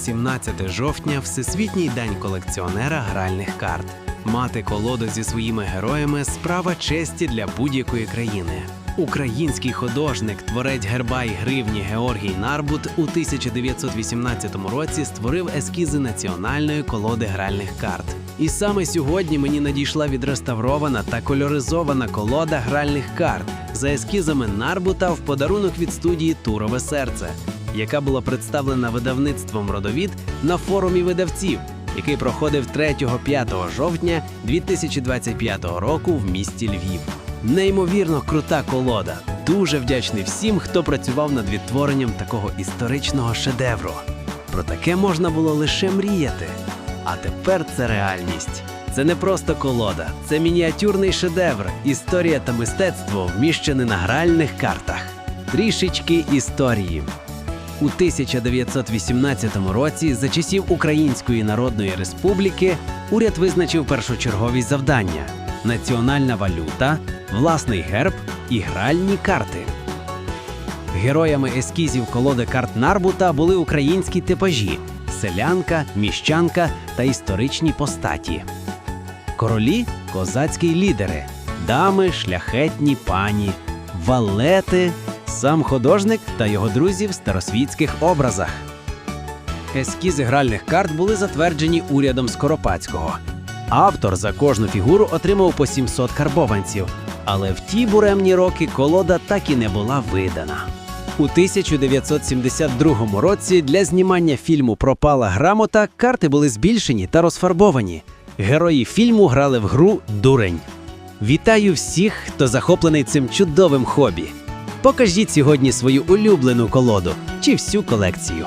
17 жовтня Всесвітній день колекціонера гральних карт. Мати колоду зі своїми героями справа честі для будь-якої країни. Український художник, творець герба і гривні Георгій Нарбут у 1918 році створив ескізи національної колоди гральних карт. І саме сьогодні мені надійшла відреставрована та кольоризована колода гральних карт за ескізами Нарбута в подарунок від студії Турове серце, яка була представлена видавництвом Родовід на форумі видавців, який проходив 3-5 жовтня 2025 року в місті Львів. Неймовірно крута колода. Дуже вдячний всім, хто працював над відтворенням такого історичного шедевру. Про таке можна було лише мріяти. А тепер це реальність. Це не просто колода, це мініатюрний шедевр, історія та мистецтво вміщені на гральних картах. Трішечки історії. У 1918 році, за часів Української Народної Республіки, уряд визначив першочергові завдання: національна валюта, власний герб і гральні карти. Героями ескізів колоди карт Нарбута були українські типажі: селянка, міщанка та історичні постаті. Королі козацькі лідери, дами, шляхетні пані, валети, сам художник та його друзі в старосвітських образах. Ескізи гральних карт були затверджені урядом Скоропадського. Автор за кожну фігуру отримав по 700 карбованців, але в ті буремні роки колода так і не була видана. У 1972 році для знімання фільму Пропала грамота карти були збільшені та розфарбовані. Герої фільму грали в гру Дурень. Вітаю всіх, хто захоплений цим чудовим хобі. Покажіть сьогодні свою улюблену колоду чи всю колекцію.